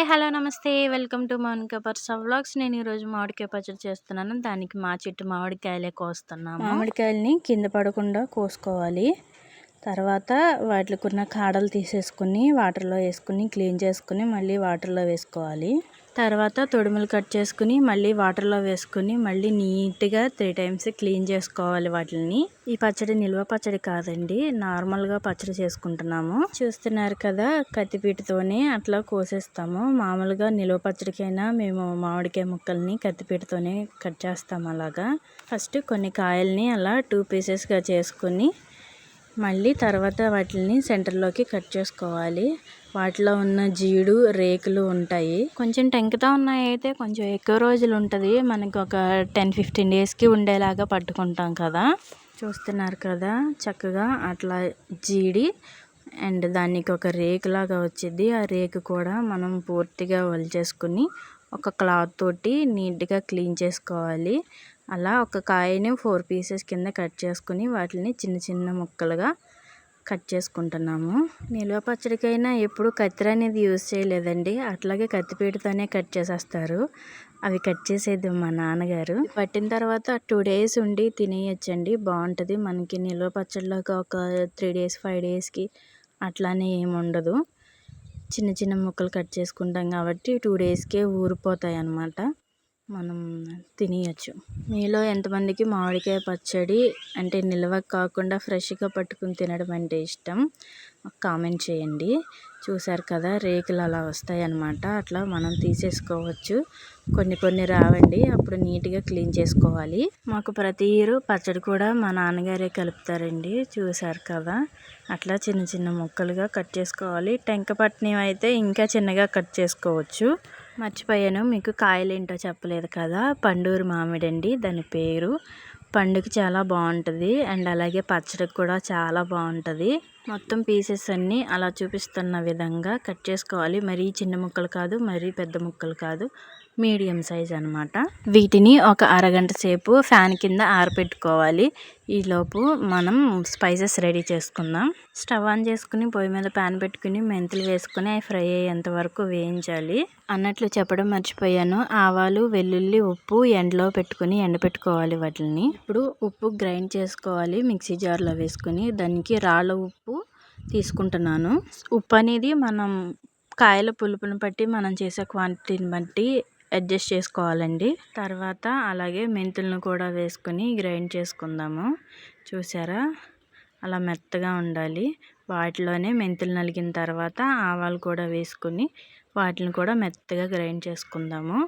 Hi hello namaste. Welcome to Mounika Parsa vlogs. నేను ఈరోజు మామిడికాయ పచ్చడి చేస్తున్నాను. దానికి మా చెట్టు మామిడికాయలే కోస్తున్నాము. మామిడికాయలని కింద పడకుండా కోసుకోవాలి. తర్వాత వాటికి ఉన్న కాడలు తీసేసుకుని వాటర్లో వేసుకుని క్లీన్ చేసుకుని మళ్ళీ వాటర్లో వేసుకోవాలి. తర్వాత తొడుములు కట్ చేసుకుని మళ్ళీ వాటర్లో వేసుకుని మళ్ళీ నీట్గా త్రీ టైమ్స్ క్లీన్ చేసుకోవాలి వాటిని ఈ పచ్చడి నిల్వ పచ్చడి కాదండి నార్మల్గా పచ్చడి చేసుకుంటున్నాము. చూస్తున్నారు కదా కత్తిపీటతోనే అట్లా కోసేస్తాము. మామూలుగా నిల్వ పచ్చడికైనా మేము మామిడికాయ ముక్కల్ని కత్తిపీటతోనే కట్ చేస్తాము అలాగా. ఫస్ట్ కొన్ని కాయల్ని అలా టూ పీసెస్గా చేసుకుని మళ్ళీ తర్వాత వాటిని సెంటర్లోకి కట్ చేసుకోవాలి. వాటిలో ఉన్న జీడు రేకులు ఉంటాయి. కొంచెం టెంకుతా ఉన్నాయి అయితే కొంచెం ఎక్కువ రోజులు ఉంటుంది. మనకి ఒక టెన్ ఫిఫ్టీన్ డేస్కి ఉండేలాగా పట్టుకుంటాం కదా. చూస్తున్నారు కదా చక్కగా అట్లా జీడి అండ్ దానికి ఒక రేకులాగా వచ్చింది ఆ రేకు కూడా మనం పూర్తిగా వలిచేసుకుని ఒక క్లాత్ తోటి నీట్గా క్లీన్ చేసుకోవాలి. అలా ఒక కాయని ఫోర్ పీసెస్ కింద కట్ చేసుకుని వాటిని చిన్న చిన్న ముక్కలుగా కట్ చేసుకుంటున్నాము. నిల్వ పచ్చడికైనా ఎప్పుడు కత్తిర అనేది యూజ్ చేయలేదండి. అట్లాగే కత్తిపీటతోనే కట్ చేసేస్తారు. అవి కట్ చేసేది మా నాన్నగారు. పట్టిన తర్వాత టూ డేస్ ఉండి తినేయచ్చండి. బాగుంటుంది. మనకి నిల్వ పచ్చడిలోకి ఒక త్రీ డేస్ ఫైవ్ డేస్కి అట్లానే ఏమి ఉండదు. చిన్న చిన్న ముక్కలు కట్ చేసుకుంటాం కాబట్టి టూ డేస్కే ఊరిపోతాయి అన్నమాట మనం తినేయచ్చు. మీలో ఎంతమందికి మామిడికాయ పచ్చడి అంటే నిల్వ కాకుండా ఫ్రెష్గా పట్టుకుని తినడం అంటే ఇష్టం? కామెంట్ చేయండి. చూసారు కదా రేకులు అలా వస్తాయి అన్నమాట అట్లా మనం తీసేసుకోవచ్చు. కొన్ని కొన్ని రావండి. అప్పుడు నీట్గా క్లీన్ చేసుకోవాలి. మాకు ప్రతి ఇయర్ పచ్చడి కూడా మా నాన్నగారే కలుపుతారండి. చూసారు కదా అట్లా చిన్న చిన్న ముక్కలుగా కట్ చేసుకోవాలి. టెంకపట్నం అయితే ఇంకా చిన్నగా కట్ చేసుకోవచ్చు. మర్చిపోయాను. మీకు కాయలు ఏంటో చెప్పలేదు కదా. పండూరు మామిడి అండి. దాని పేరు. పండుకి చాలా బాగుంటుంది. అండ్ అలాగే పచ్చడికి కూడా చాలా బాగుంటుంది. మొత్తం పీసెస్ అన్నీ అలా చూపిస్తున్న విధంగా కట్ చేసుకోవాలి. మరీ చిన్న ముక్కలు కాదు మరీ పెద్ద ముక్కలు కాదు. మీడియం సైజ్ అనమాట వీటిని ఒక అరగంట సేపు ఫ్యాన్ కింద ఆరబెట్టుకోవాలి ఈలోపు మనం స్పైసెస్ రెడీ చేసుకుందాం. స్టవ్ ఆన్ చేసుకుని పొయ్యి మీద ప్యాన్ పెట్టుకుని మెంతులు వేసుకుని అవి ఫ్రై అయ్యేంత వరకు వేయించాలి. అన్నట్లు చెప్పడం మర్చిపోయాను. ఆవాలు వెల్లుల్లి ఉప్పు ఎండలో పెట్టుకుని ఎండపెట్టుకోవాలి వాటిని ఇప్పుడు ఉప్పు గ్రైండ్ చేసుకోవాలి. మిక్సీ జార్లో వేసుకుని దానికి రాళ్ళ ఉప్పు తీసుకుంటున్నాను. ఉప్పు అనేది మనం కాయల పులుపుని బట్టి మనం చేసే క్వాంటిటీని బట్టి అడ్జస్ట్ చేసుకోవాలండి. తర్వాత అలాగే మెంతులను కూడా వేసుకొని గ్రైండ్ చేసుకుందాము. చూసారా? అలా మెత్తగా ఉండాలి. వాటిలోనే మెంతులు నలిగిన తర్వాత ఆవాలు కూడా వేసుకొని వాటిని కూడా మెత్తగా గ్రైండ్ చేసుకుందాము.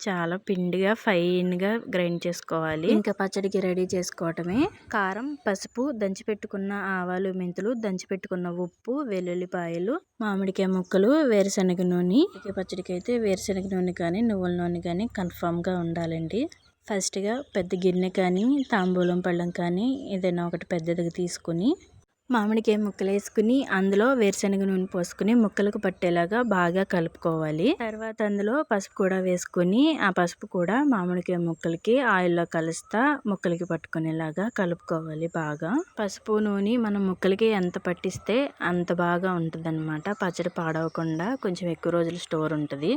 చాలా పిండిగా ఫైన్గా గ్రైండ్ చేసుకోవాలి. ఇంకా పచ్చడికి రెడీ చేసుకోవటమే. కారం పసుపు దంచిపెట్టుకున్న ఆవాలు మెంతులు దంచిపెట్టుకున్న ఉప్పు వెల్లుల్లిపాయలు మామిడికాయ ముక్కలు వేరుశనగ నూనె. పచ్చడికి అయితే వేరుశనగ నూనె కానీ నువ్వుల నూనె కానీ కన్ఫామ్గా ఉండాలండి. ఫస్ట్గా పెద్ద గిన్నె కానీ తాంబూలం పళ్ళం కానీ ఏదైనా ఒకటి పెద్దదిగా తీసుకుని మామిడికాయ ముక్కలు వేసుకుని అందులో వేరుశనగ నూనె పోసుకుని ముక్కలకు పట్టేలాగా బాగా కలుపుకోవాలి. తర్వాత అందులో పసుపు కూడా వేసుకుని ఆ పసుపు కూడా మామిడికాయ ముక్కలకి ఆయిల్లో కలుస్తా ముక్కలకి పట్టుకునేలాగా కలుపుకోవాలి బాగా. పసుపు నూనె మనం ముక్కలకి ఎంత పట్టిస్తే అంత బాగా ఉంటుందన్నమాట. పచ్చడి పాడవకుండా కొంచెం ఎక్కువ రోజులు స్టోర్ ఉంటుంది.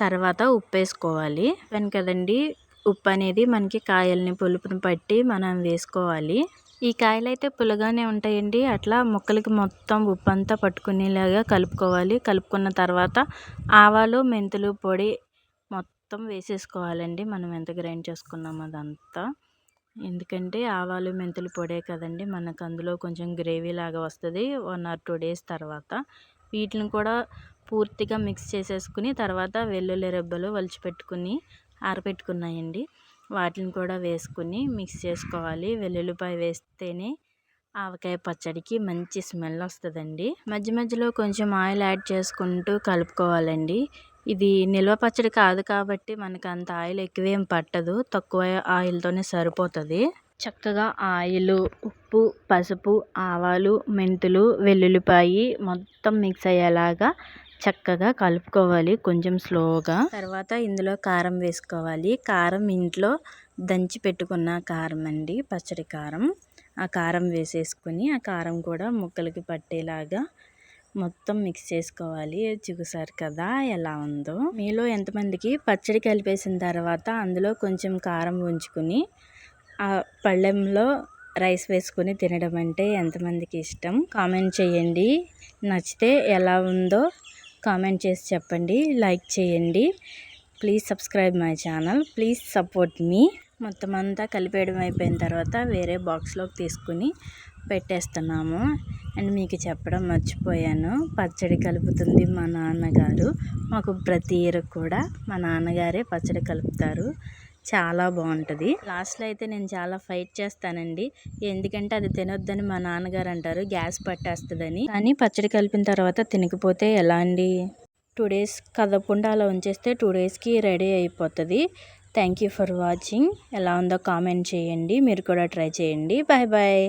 తర్వాత ఉప్పు వేసుకోవాలి. కదండి ఉప్పు అనేది మనకి కాయల్ని పులుపుని పట్టి మనం వేసుకోవాలి. ఈ కాయలు అయితే పుల్లగానే ఉంటాయండి. అట్లా ముక్కలకి మొత్తం ఉప్పు అంతా పట్టుకునేలాగా కలుపుకోవాలి. కలుపుకున్న తర్వాత ఆవాలు మెంతులు పొడి మొత్తం వేసేసుకోవాలండి. మనం ఎంత గ్రైండ్ చేసుకున్నాం అదంతా. ఎందుకంటే ఆవాలు మెంతులు పొడే కదండి. మనకు అందులో కొంచెం గ్రేవీ లాగా వస్తుంది. వన్ ఆర్ టూ డేస్ తర్వాత వీటిని కూడా పూర్తిగా మిక్స్ చేసేసుకుని తర్వాత వెల్లుల్లి రెబ్బలు వలిచిపెట్టుకుని ఆరబెట్టుకున్నాయండి వాటిని కూడా వేసుకుని మిక్స్ చేసుకోవాలి. వెల్లుల్లిపాయ వేస్తేనే ఆవకాయ పచ్చడికి మంచి స్మెల్ వస్తుందండి. మధ్య మధ్యలో కొంచెం ఆయిల్ యాడ్ చేసుకుంటూ కలుపుకోవాలండి. ఇది నిల్వ పచ్చడి కాదు కాబట్టి మనకు అంత ఆయిల్ ఎక్కువేం పట్టదు. తక్కువ ఆయిల్తోనే సరిపోతుంది. చక్కగా ఆయిల్ ఉప్పు పసుపు ఆవాలు మెంతులు వెల్లుల్లిపాయి మొత్తం మిక్స్ అయ్యేలాగా చక్కగా కలుపుకోవాలి కొంచెం స్లోగా. తర్వాత ఇందులో కారం వేసుకోవాలి. కారం ఇంట్లో దంచి పెట్టుకున్న కారం అండి పచ్చడి కారం. ఆ కారం వేసేసుకుని ఆ కారం కూడా ముక్కలకి పట్టేలాగా మొత్తం మిక్స్ చేసుకోవాలి. చూసారు కదా ఎలా ఉందో. మీలో ఎంతమందికి పచ్చడి కలిపేసిన తర్వాత అందులో కొంచెం కారం ఉంచుకుని ఆ పళ్ళెంలో రైస్ వేసుకుని తినడం అంటే ఎంతమందికి ఇష్టం? కామెంట్ చేయండి. నచ్చితే ఎలా ఉందో కామెంట్ చేసి చెప్పండి లైక్ చేయండి. Please subscribe my channel please support me. మొత్తం అంతా కలిపేయడం అయిపోయిన తర్వాత వేరే బాక్స్లోకి తీసుకుని పెట్టేస్తున్నాము. అండ్ మీకు చెప్పడం మర్చిపోయాను. పచ్చడి కలుపుతుంది మా నాన్నగారు. మాకు ప్రతి ఇయర్ కూడా మా నాన్నగారే పచ్చడి కలుపుతారు. చాలా బాగుంటుంది. లాస్ట్లో అయితే నేను చాలా ఫైట్ చేస్తానండి. ఎందుకంటే అది తినొద్దని మా నాన్నగారు అంటారు గ్యాస్ పట్టేస్తుందని. కానీ పచ్చడి కలిపిన తర్వాత తినకపోతే ఎలా అండి? టూ డేస్ కదపకుండా అలా ఉంచేస్తే టూ డేస్కి రెడీ అయిపోతుంది. Thank you for watching. ఎలా ఉందో కామెంట్ చేయండి. మీరు కూడా ట్రై చేయండి. Bye bye.